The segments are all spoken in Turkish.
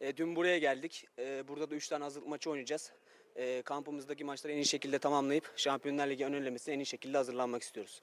E, dün buraya geldik. E, burada da 3 tane hazırlık maçı oynayacağız. E, kampımızdaki maçları en iyi şekilde tamamlayıp Şampiyonlar Ligi ön en iyi şekilde hazırlanmak istiyoruz.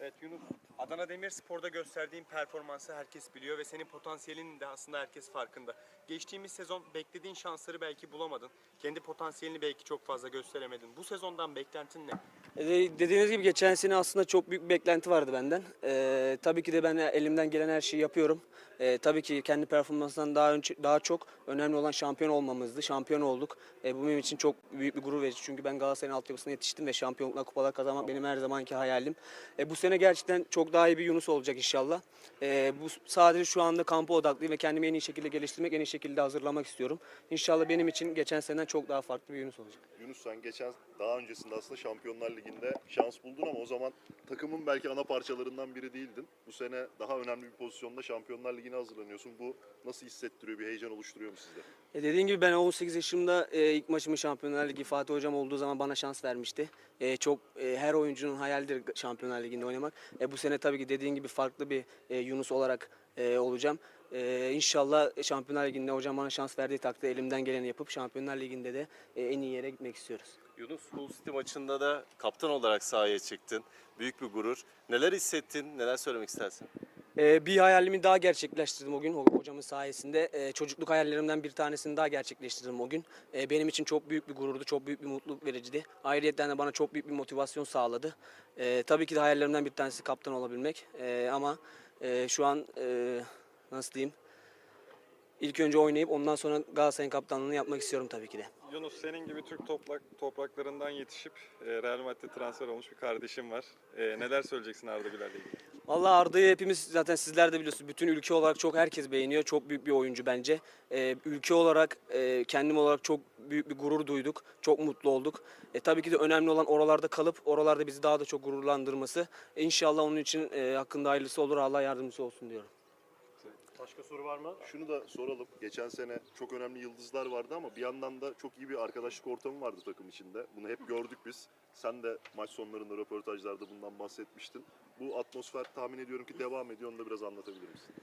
Evet Yunus, Adana Demirspor'da gösterdiğin performansı herkes biliyor ve senin potansiyelinin de aslında herkes farkında. Geçtiğimiz sezon beklediğin şansları belki bulamadın. Kendi potansiyelini belki çok fazla gösteremedin. Bu sezondan beklentin ne? E, dediğiniz gibi geçen sene aslında çok büyük bir beklenti vardı benden. E, tabii ki de ben elimden gelen her şeyi yapıyorum. E, tabii ki kendi performansından daha önce, daha çok önemli olan şampiyon olmamızdı. Şampiyon olduk. E, bu benim için çok büyük bir gurur verici. Çünkü ben Galatasaray'ın altyapısına yetiştim ve şampiyonlukla kupalar kazanmak benim her zamanki hayalim. E, bu sene gerçekten çok daha iyi bir Yunus olacak inşallah. E, bu sadece şu anda kampa odaklıyım ve kendimi en iyi şekilde geliştirmek, en iyi şekilde hazırlamak istiyorum. İnşallah benim için geçen seneden çok daha farklı bir Yunus olacak. Yunus sen geçen daha öncesinde aslında Şampiyonlar Ligi'nde şans buldun ama o zaman takımın belki ana parçalarından biri değildin. Bu sene daha önemli bir pozisyonda Şampiyonlar Ligi'ne hazırlanıyorsun. Bu nasıl hissettiriyor, bir heyecan oluşturuyor mu sizde? E dediğim gibi ben 18 yaşımda e, ilk maçımı Şampiyonlar Ligi Fatih Hocam olduğu zaman bana şans vermişti. E, çok e, her oyuncunun hayalidir Şampiyonlar Ligi'nde oynamak. E, bu sene tabii ki dediğin gibi farklı bir e, Yunus olarak e, olacağım. E, inşallah Şampiyonlar Ligi'nde hocam bana şans verdiği takdirde elimden geleni yapıp Şampiyonlar Ligi'nde de e, en iyi yere gitmek istiyoruz. Yunus Hull City maçında da kaptan olarak sahaya çıktın. Büyük bir gurur. Neler hissettin? Neler söylemek istersin? Ee, bir hayalimi daha gerçekleştirdim o gün ho- hocamın sayesinde. Ee, çocukluk hayallerimden bir tanesini daha gerçekleştirdim o gün. Ee, benim için çok büyük bir gururdu, çok büyük bir mutluluk vericiydi. Ayrıyeten de bana çok büyük bir motivasyon sağladı. Tabii ki de hayallerimden bir tanesi kaptan olabilmek. Ama e, şu an e, nasıl diyeyim? İlk önce oynayıp ondan sonra Galatasaray'ın kaptanlığını yapmak istiyorum tabii ki de. Yunus senin gibi Türk toprak, topraklarından yetişip e, Real Madrid'e transfer olmuş bir kardeşim var. Neler söyleyeceksin Arda Güler'le ilgili? Vallahi Arda'yı hepimiz zaten sizler de biliyorsunuz. Bütün ülke olarak çok herkes beğeniyor. Çok büyük bir oyuncu bence. Ee, ülke olarak, e, kendim olarak çok büyük bir gurur duyduk. Çok mutlu olduk. E, tabii ki de önemli olan oralarda kalıp oralarda bizi daha da çok gururlandırması. İnşallah onun için e, hakkında hayırlısı olur. Allah yardımcısı olsun diyorum. Başka soru var mı? Şunu da soralım. Geçen sene çok önemli yıldızlar vardı ama bir yandan da çok iyi bir arkadaşlık ortamı vardı takım içinde. Bunu hep gördük biz. Sen de maç sonlarında röportajlarda bundan bahsetmiştin. Bu atmosfer tahmin ediyorum ki devam ediyor. Onu da biraz anlatabilir misin?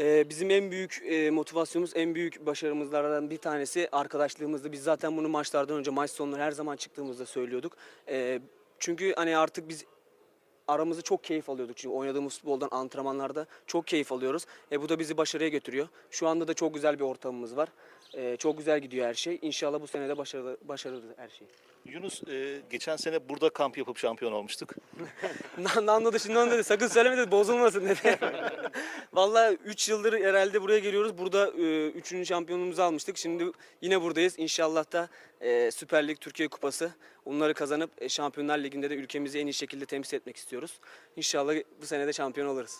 Ee, bizim en büyük e, motivasyonumuz, en büyük başarımızlardan bir tanesi arkadaşlığımızdı. Biz zaten bunu maçlardan önce, maç sonları her zaman çıktığımızda söylüyorduk. Ee, çünkü hani artık biz aramızda çok keyif alıyorduk. Çünkü oynadığımız futboldan antrenmanlarda çok keyif alıyoruz. E, bu da bizi başarıya götürüyor. Şu anda da çok güzel bir ortamımız var. E, çok güzel gidiyor her şey. İnşallah bu sene de başarılı, başarılı her şey. Yunus e, geçen sene burada kamp yapıp şampiyon olmuştuk. Nando onu dedi. Sakın söyleme dedi. Bozulmasın dedi. Vallahi 3 yıldır herhalde buraya geliyoruz. Burada 3. şampiyonluğumuzu almıştık. Şimdi yine buradayız. İnşallah da e, Süper Lig Türkiye Kupası onları kazanıp e, Şampiyonlar Ligi'nde de ülkemizi en iyi şekilde temsil etmek istiyoruz. İnşallah bu sene de şampiyon oluruz.